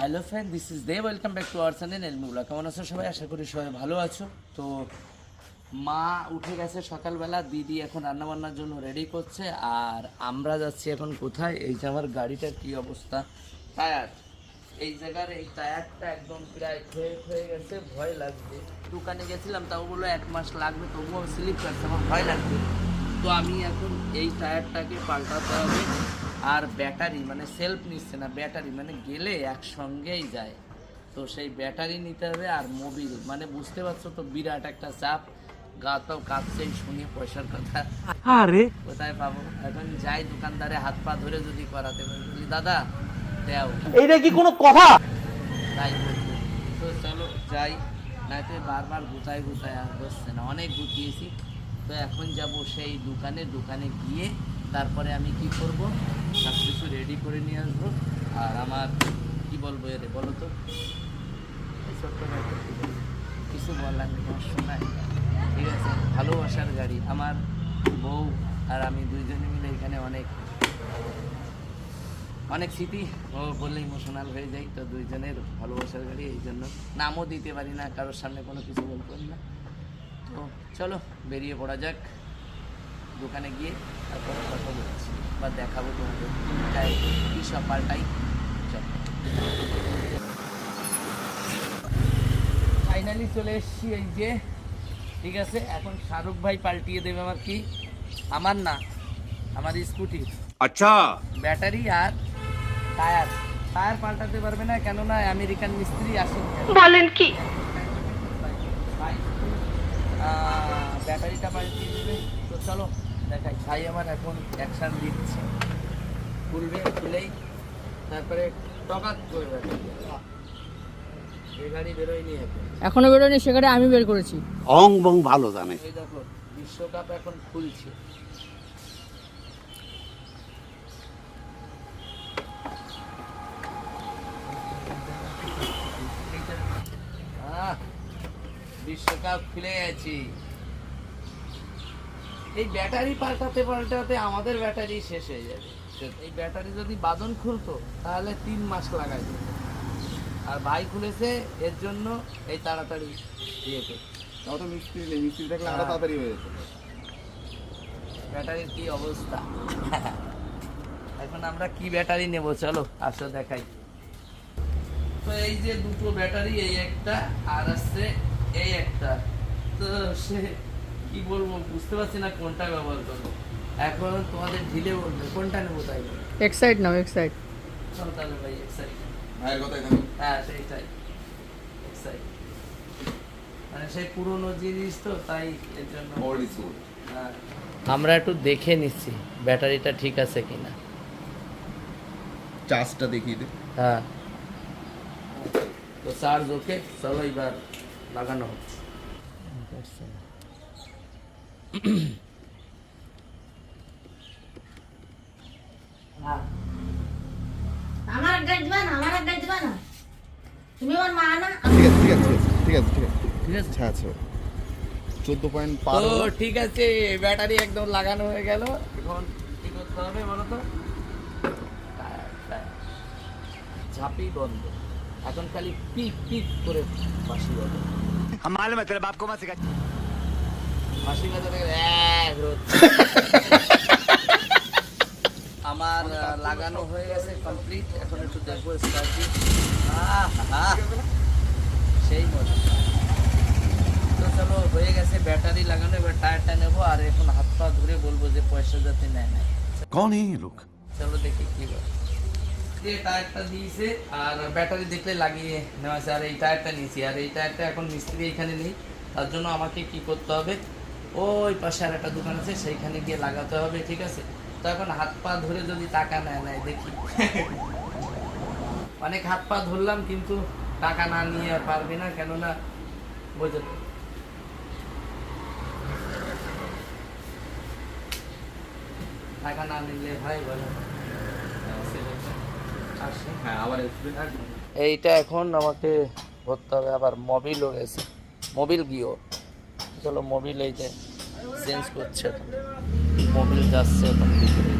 Hello friend this is the welcome back to our channel কেমন আছো সবাই? আশা করি সবাই ভালো আছো। তো মা উঠে গেছে সকালবেলা, দিদি এখন রান্নাবান্নার জন্য রেডি করছে। আর আমরা যাচ্ছি এখন কোথায়? এই যে আমার গাড়িটার কি অবস্থা? টায়ার। এই জায়গার এই টায়ারটা একদম প্রায় ক্ষয়ে ক্ষয়ে গেছে ভয় লাগছে দোকানে গেছিলাম তাও বলল এক মাস লাগবে তবুও স্লিপ কাটছে আমার ভয় লাগছে। তো আমি এখন এই টায়ারটাকে পাল্টাতে হবে আর ব্যাটারি মানে সেলফ নিচ্ছে না ব্যাটারি মানে গেলে একসঙ্গেই যায়। তো সেই ব্যাটারি নিতে হবে আর মোবিল মানে বুঝতে পারছ তো বিরাট একটা চাপ। গা তো কাঁপছেই শুনে পয়সার কথা। আরে! কোথায় পাবো? এখন যাই দোকানদারে হাত পা ধরে যদি করাতে পারি দাদা এইটা কি কোনো কথা? তাই তো চলো যাই নয়তো বারবার গুতায় গুতায় আর বসছে না। অনেক গুতিয়েছি তো এখন যাব সেই দোকানে। দোকানে গিয়ে তারপরে আমি কি করব? সব কিছু রেডি করে নিয়ে আসব। আর আমার কি বলব এর বলো তো? কিছু বলার নেই শোনায় ঠিক আছে? ভালোবাসার গাড়ি। আমার বউ আর আমি দুইজনে মিলে এখানে অনেক অনেক স্মৃতি ও বললে ইমোশনাল হয়ে যাই তো দুইজনের ভালোবাসার গাড়ি এই জন্য নামও দিতে পারি না কারোর সামনে কোনো কিছু বলতে পারি না। তো চলো বেরিয়ে পড়া যাক দোকানে গিয়ে তারপরে কথা বলছি বা দেখাবো তোমাদের তাই কী সব পাল্টাই চলো। ফাইনালি চলে এসেছি এই যে ঠিক আছে এখন শাহরুখ ভাই পাল্টিয়ে দেবে আমার কি? আমার না আমার স্কুটি। আচ্ছা। ব্যাটারি আর টায়ার। টায়ার পাল্টাতে পারবে না কেননা আমেরিকান মিস্ত্রি আসেন। বলেন কি? ভাই ব্যাটারিটা পাল্টিয়ে দিবে তো চলো দেখাই। ভাই আমার এখন অ্যাকশন দিচ্ছে। খুলবে খুলেই তারপরে টকাত করে ব্যাটারি এই গাড়ি বেরোয়নি এখন। বেরোয়নি সেখানে আমি বের করেছি। অং বং ভালো জানে। এই দেখো বিশ্বকাপ এখন খুলছে। বিশ্বকাপ খুলে গেছি। এই ব্যাটারি পাল্টাতে পাল্টাতে আমাদের ব্যাটারি শেষ হয়ে যাবে। এই ব্যাটারি যদি বাদন খুলতো তাহলে তিন মাস লাগাই যেত। আর ভাই খুলেছে এর জন্য এই তাড়াতাড়ি ইয়েতে তাও তো মিস্ত্রি নেই মিস্ত্রি থাকলে আরও তাড়াতাড়ি হয়ে যেত। ব্যাটারির কি অবস্থা? এখন আমরা কি ব্যাটারি নেব চলো আসো দেখাই। তো এই যে দুটো ব্যাটারি এই একটা আর আছে এই একটা। তো সে কি বলব বুঝতে পারছি না কোনটা ব্যবহার করব। এখন তোমাদের ঢিলে বলবে কোনটা নেব তাই বলো। এক্সাইট নাও এক্সাইট চলো তাহলে ভাই এক্সাইট ভাইয়ের কথাই থাকো হ্যাঁ সেইটাই। এক্সাইট মানে সেই পুরোনো জিনিস তো তাই এর জন্য। ওল্ড স্কুল হ্যাঁ। আমরা একটু দেখে নিচ্ছি ব্যাটারিটা ঠিক আছে কিনা। চার্জটা দেখিয়ে দে। হ্যাঁ। তো চার্জ ওকে চলো এবার। লাগানো হচ্ছে। আমার একটা দিবা না আমার একটা দিবা না। তুমি আমার মা না? ঠিক আছে ঠিক আছে ঠিক আছে ঠিক আছে ঠিক আছে। আচ্ছা আচ্ছা চোদ্দ পয়েন্ট ঠিক আছে ব্যাটারি একদম লাগানো হয়ে গেল। এখন কি করতে হবে বলো তো। ঝাঁপি বন্ধ। এখন খালি পিক পিক করে বাসি বাজে हम मालूम है तेरे बाप को मत सिखा বাঁশি বাজাতে গেলে এক রোদ আমার আহ, লাগানো হয়ে গেছে কমপ্লিট এখন একটু দেখবো স্টার্টিং সেই মজা তো চলো হয়ে গেছে ব্যাটারি লাগানো এবার টায়ারটা নেবো আর এখন হাত পা ধরে বলবো যে পয়সা যাতে নেয় নেয় कौन है ये लोग চলো দেখি কি করে দিয়ে টায়ারটা দিয়েছে, আর ব্যাটারি দেখলে লাগিয়ে নেওয়া আছে। আর এই টায়ারটা নিয়েছি, আর এই টায়ারটা এখন মিস্ত্রি এখানে নেই, তার জন্য আমাকে কি করতে হবে? ওই পাশে আর একটা দোকান আছে, সেইখানে গিয়ে লাগাতে হবে, ঠিক আছে? তো এখন হাত পা ধরে যদি টাকা নেয় নেয়, দেখি। অনেক হাত পা ধরলাম, কিন্তু টাকা না নিয়ে পারবি না, কেননা বোঝো। টাকা না নিলে ভাই বলো আসে হ্যাঁ আবার আসবে এইটা এখন আমাকে ধরতে হবে, আবার মোবিলও গেছে। মোবিল গিয়েও চলো মোবিল এই যে চেঞ্জ করছে এখন। মোবিল যাচ্ছে ভিতরে।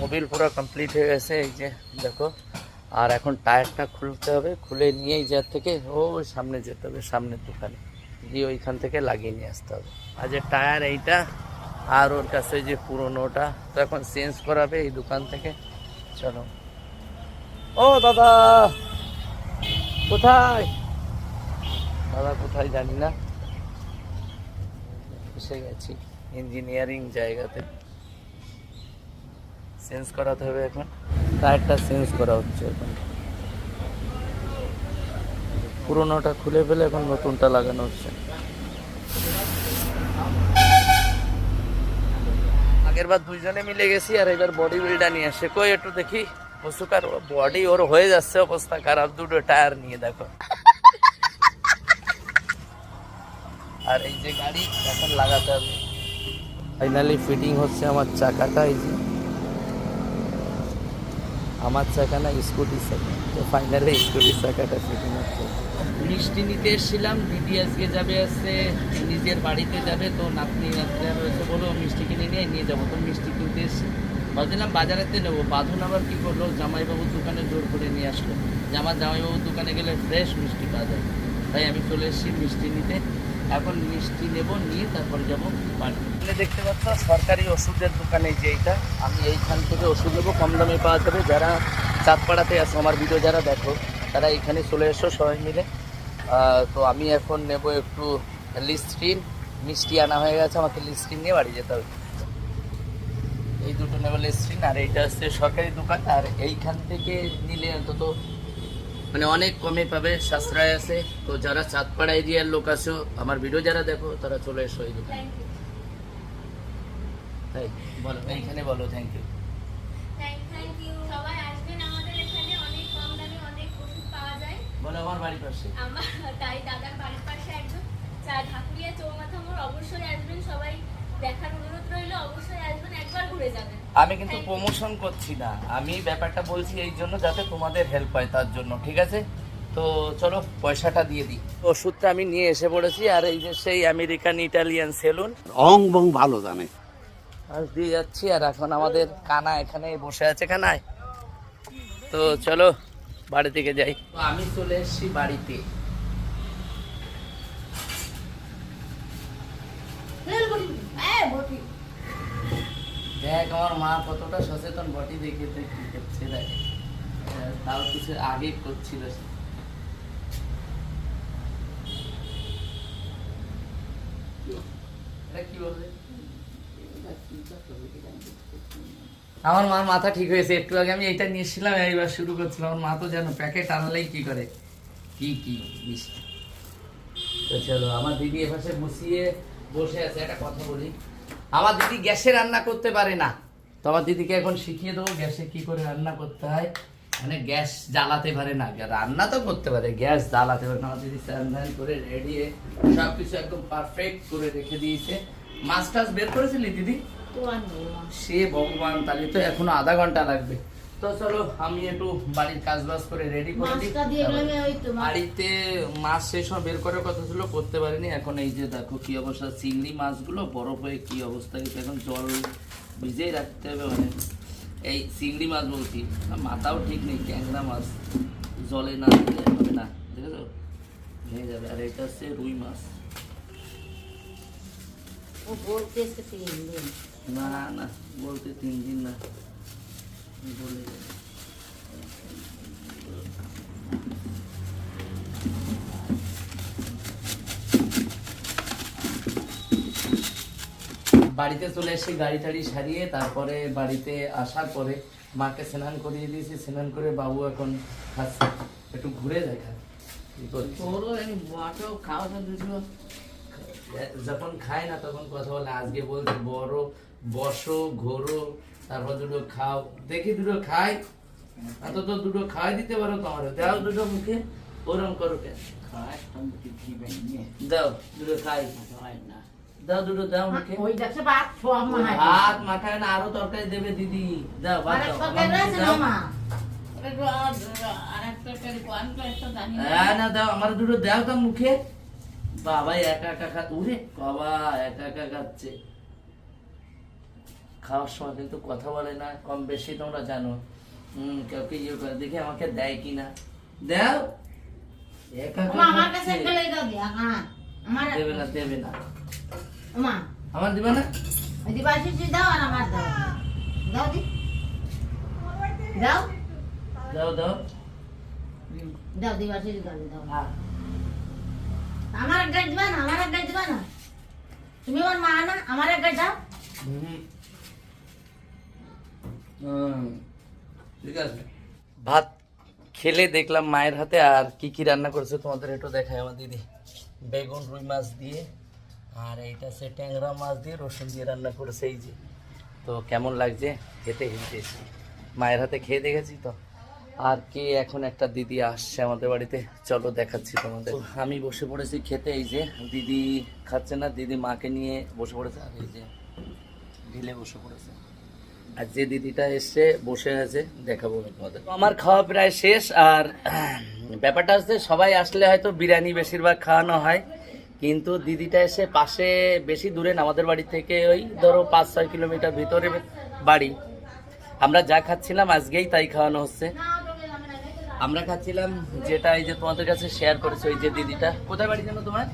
মোবিল পুরো কমপ্লিট হয়ে গেছে, এই যে দেখো। আর এখন টায়ারটা খুলতে হবে, খুলে নিয়ে এই জায়গা থেকে, ও সামনে যেতে হবে, সামনের দোকানে। দিয়ে ওইখান থেকে লাগিয়ে নিয়ে আসতে হবে। আর যে টায়ার এইটা আর ওর কাছে যে পুরোনোটা, তো এখন চেঞ্জ করাবে এই দোকান থেকে। চলো। ও, দাদা! কোথায়? দাদা, কোথায় জানি না। এসে গেছি ইঞ্জিনিয়ারিং জায়গাতে। চেঞ্জ করাতে হবে এখন। টায়ারটা চেঞ্জ করা হচ্ছে এখন। পুরোনোটা খুলে ফেলে এখন নতুনটা লাগানো হচ্ছে। আগের বার দুইজনে মিলে গেছি আর এবার বডি বিল্ডার নিয়ে আসে। কই একটু দেখি। বসুকার বডি ওর হয়ে যাচ্ছে অবস্থা খারাপ, দুটো টায়ার নিয়ে দেখো। আর এই যে গাড়ি, এখন লাগাতে হবে। ফাইনালি ফিটিং হচ্ছে আমার চাকাটা, এই যে। আমার চাকা না স্কুটির চাকা। তো ফাইনালে স্কুটির চাকাটা ফিটিং হচ্ছে মিষ্টি নিতে এসেছিলাম, দিদি আজকে যাবে আসছে নিজের বাড়িতে যাবে, তো নাতনি নাতনিরা রয়েছে বলো, মিষ্টি কিনে নিয়ে নিয়ে যাব। তো মিষ্টি কিনতে এসেছি ভাবছিলাম বাজারেতে নেব। বাঁধন আবার কী করল? জামাইবাবুর দোকানে জোর করে নিয়ে আসলো। যে আমার জামাইবাবুর দোকানে গেলে ফ্রেশ মিষ্টি পাওয়া যায়। তাই আমি চলে এসেছি মিষ্টি নিতে। এখন মিষ্টি নেব নিয়ে তারপর যাব বাড়ি। দেখতে পাচ্ছ সরকারি ওষুধের দোকানে যে এইটা। আমি এইখান থেকে ওষুধ নেব কম দামে পাওয়া যাবে। যারা চাঁদপাড়াতে আসো আমার ভিডিও যারা দেখো তারা এখানে চলে এসো সবাই মিলে। তো আমি এখন নেব একটু লিস্ট্রিন মিষ্টি আনা হয়ে গেছে আমাকে লিস্ট্রিন নিয়ে বাড়ি যেতে হবে। এই দুটো নেব লিস্ট্রিন আর এইটা হচ্ছে সরকারি দোকান। আর এইখান থেকে নিলে অন্তত মানে অনেক কমে পাবে সাশ্রয় আছে। তো যারা চাঁদপাড়া এরিয়ার লোক আছো আমার ভিডিও যারা দেখো তারা চলে এসো এই দোকানে। তাই? বলো এইখানে থ্যাংক ইউ আমার বাড়ির পাশে। আমার তাই দাদার বাড়ির পাশে একদম। চা ঢাকুরিয়া চৌমাথা মোড় অবশ্যই আসবেন সবাই। দেখার অনুরোধ রইল অবশ্যই আসবেন একবার ঘুরে যাবেন। আমি কিন্তু প্রমোশন করছি না। আমি ব্যাপারটা বলছি এই জন্য যাতে তোমাদের হেল্প হয় তার জন্য ঠিক আছে? তো চলো পয়সাটা দিয়ে দিই। ওষুধটা আমি নিয়ে এসে পড়েছি আর এই যে সেই আমেরিকান ইটালিয়ান সেলুন। রং বং ভালো জানে। আজ দিয়ে যাচ্ছি আর এখন আমাদের কানা এখানে বসে আছে কানায়। তো চলো বাড়ি থেকে যাই। আমি চলে এসেছি বাড়িতে। দেখ আমার মা কতটা সচেতন বটি দেখে দেখ তাও কিছু আগে করছিল। এটা আমার মার মাথা ঠিক হয়েছে, একটু আগে আমি এইটা নিয়েছিলাম, এইবার শুরু করছিলাম। আমার মা তো জানো প্যাকেট আনলেই কি করে? কি কি মিষ্টি তো চলো, আমার দিদি এপাশে বসিয়ে, বসে আছে, একটা কথা বলি। আমার দিদি গ্যাসে রান্না করতে পারে না। তো আমার দিদিকে এখন শিখিয়ে দেবো গ্যাসে কি করে রান্না করতে হয়। মানে গ্যাস জ্বালাতে পারে না। রান্না তো করতে পারে গ্যাস জ্বালাতে পারে না। আমার দিদি স্যান ধ্যান করে রেডি সব কিছু একদম পারফেক্ট করে রেখে দিয়েছে। মাছ টাছ বের করেছিলি দিদি? সে ভগবান তাহলে তো এখনও আধা ঘণ্টা লাগবে। তো চলো আমি একটু বাড়ির কাজ বাজ করে রেডি করে দিই। বাড়িতে মাছ সেই সময় বের করার কথা ছিল করতে পারিনি। এখন এই যে দেখো কি অবস্থা চিংড়ি মাছগুলো বরফ হয়ে কি অবস্থা এখন জল ভিজেই রাখতে হবে অনেক। এই চিংড়ি মাছ বলছি মাথাও ঠিক নেই ট্যাংরা মাছ জলে না দিলে হবে না দেখেছ? ভেঙে যাবে। আর এটা হচ্ছে রুই মাছ। না না বলতে তিন দিন না। বাড়িতে চলে এসে গাড়ি টাড়ি সারিয়ে তারপরে বাড়িতে আসার পরে মাকে স্নান করিয়ে দিয়েছি। স্নান করে বাবু এখন খাচ্ছে। একটু ঘুরে দেখা। কি এই খাওয়া দুটো যখন খায় না তখন কথা বলে আজকে বলছে বড় বসো ঘোরো তারপর দুটো খাও। দেখি দুটো খাই এত তো দুটো খাই দিতে পারো তোমার দাও দুটো মুখে ওরম করো কেন? দাও দুটো খাই। দাও দুটো দাও মুখে। ওই দেখছে ভাত ছোয়া মা ভাত মাখায় না আরও তরকারি দেবে দিদি। দাও ভাত দাও না মা? একটু আর- আরেক তরকারি কোন তো জানি না। হ্যাঁ না দাও আমার দুটো দাও তো মুখে। বাবা একা একা খা উরে বাবা একা একা খাচ্ছে। খাওয়ার সময় কিন্তু কথা বলে না কম বেশি তোমরা জানো। হম কাউকে ইয়ে করে? দেখে আমাকে দেয় দাও। একা একা। একটা লেগে দাও আমার দেবে না দেবে না। আমার দিবে না? দাও আর আমার দাও। দাও দি। দাও। দাও দাও। দাও দিবাশিস দাও দাও। আমার একটা দিবা না আমার একটা দিবা না। তুমি আমার মা না আমার একটা দাও। হুম। হুম, ঠিক আছে। ভাত খেলে দেখলাম মায়ের হাতে আর কি কি রান্না করেছে তোমাদের একটু দেখায় আমার দিদি। বেগুন রুই মাছ দিয়ে আর এইটা সে ট্যাংরা মাছ দিয়ে রসুন দিয়ে রান্না করেছে এই যে। তো কেমন লাগছে? খেতে হেঁটে মায়ের হাতে খেয়ে দেখেছি তো? আর কে এখন একটা দিদি আসছে আমাদের বাড়িতে? চলো দেখাচ্ছি তোমাদের। আমি বসে পড়েছি খেতে, এই যে দিদি খাচ্ছে না, দিদি মাকে নিয়ে বসে পড়েছে, আর এই যে ঢিলে বসে পড়েছে। আর যে দিদিটা এসছে, বসে আছে, দেখাবো তোমাদের। আমার খাওয়া প্রায় শেষ, আর ব্যাপারটা হচ্ছে সবাই আসলে হয়তো বিরিয়ানি বেশিরভাগ খাওয়ানো হয়, কিন্তু দিদিটা এসে পাশে বেশি দূরে না, আমাদের বাড়ি থেকে ওই ধরো পাঁচ ছয় কিলোমিটার ভিতরে বাড়ি। আমরা যা খাচ্ছিলাম, আজকেই তাই খাওয়ানো হচ্ছে। আমরা খাচ্ছিলাম যেটা এই যে তোমাদের কাছে শেয়ার করেছে ওই যে দিদিটা। কোথায় বাড়ি যেন তোমার?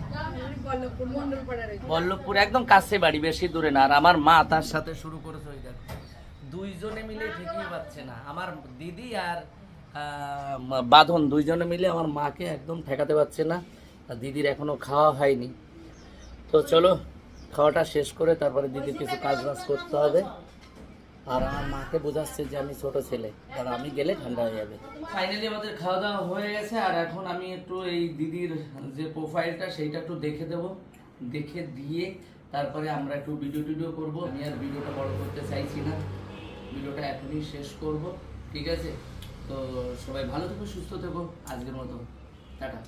বল্লভপুর, একদম কাছে বাড়ি, বেশি দূরে না। আর আমার মা তার সাথে শুরু করেছে ওই দেখো। দুইজনে মিলে ঠিকই পাচ্ছে না। আমার দিদি আর বাঁধন দুইজনে মিলে আমার মাকে একদম ঠেকাতে পারছে না। আর দিদির এখনও খাওয়া হয়নি। তো চলো, খাওয়াটা শেষ করে তারপরে দিদির কিছু কাজ বাজ করতে হবে। আর আমার মাকে বোঝাচ্ছে যে আমি ছোট ছেলে, আর আমি গেলে ঠান্ডা হয়ে যাবে। ফাইনালি আমাদের খাওয়া দাওয়া হয়ে গেছে, আর এখন আমি একটু এই দিদির যে প্রোফাইলটা সেইটা একটু দেখে দেব। দেখে দিয়ে তারপরে আমরা একটু ভিডিও টিডিও করব। আমি আর ভিডিওটা বড় করতে চাইছি না। ভিডিওটা এখনই শেষ করব। ঠিক আছে? তো সবাই ভালো থেকো, সুস্থ থেকো। আজকের মতো। টাটা।